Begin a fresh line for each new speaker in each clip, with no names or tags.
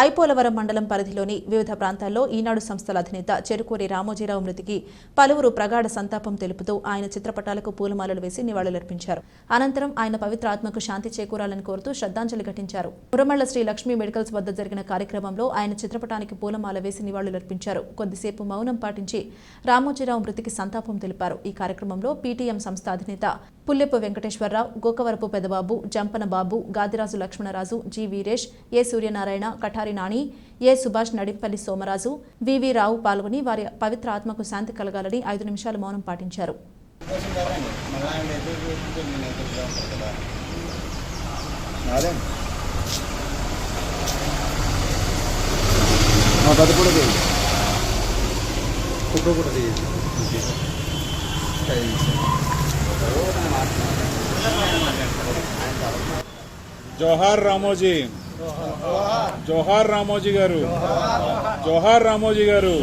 ఐపోలవరం మండలం పరిధిలోని వివిధ ప్రాంతాల్లో ఈనాడు సంస్థల అధినేత చెరుకూరి రామోజీరావు మృతికి పలువురు ప్రగాఢ సంతాపం తెలుపుతూ ఆయన చిత్రపటాలకు పూలమాలలు వేసి నివాళులర్పించారు. అనంతరం ఆయన పవిత్ర ఆత్మకు శాంతి చేకూరాలని కోరుతూ శ్రద్ధాంజలి ఘటించారు. మురమళ్ళ శ్రీ లక్ష్మీ మెడికల్స్ వద్ద జరిగిన కార్యక్రమంలో ఆయన చిత్రపటానికి పూలమాల వేసి నివాళులర్పించారు. కొద్దిసేపు మౌనం పాటించి రామోజీరావు మృతికి సంతాపం తెలిపారు. ఈ కార్యక్రమంలో పీటీఎం సంస్థ అధినేత Pullepu Venkateswararao Gokavarapu Pedababu Jampana Babu Gadiraju Lakshmanaraju G Veeresh A Suryanarayana Kathari Nani A Subhash Nadimpalli Somaraju VV Rao పాల్గొని వారి పవిత్ర ఆత్మకు శాంతి కలగాలని ఐదు నిమిషాలు మౌనం పాటించారు.
కూడా
జోహార్ రామోజీ. జోహార్ రామోజీ గారు. జోహార్ రామోజీ గారు.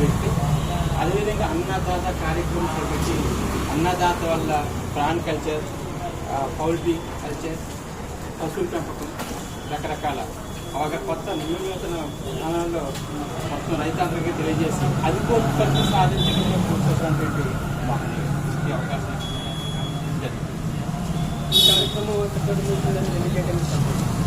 వ్యక్తి అదేవిధంగా అన్నదాత కార్యక్రమం చేపట్టి అన్నదాత వల్ల ప్రాన్ కల్చర్ పౌల్ట్రీ కల్చర్ పశువుల పెంపకం రకరకాల. అవగా కొత్త నియోజకవర్గ విధానాల్లో మొత్తం రైతాంతరికి తెలియజేసి అధికోత్పత్తి సాధించడంలో కూర్చున్నటువంటి మహనీయుడు. ఈ అవకాశం జరిగింది ఈ కార్యక్రమం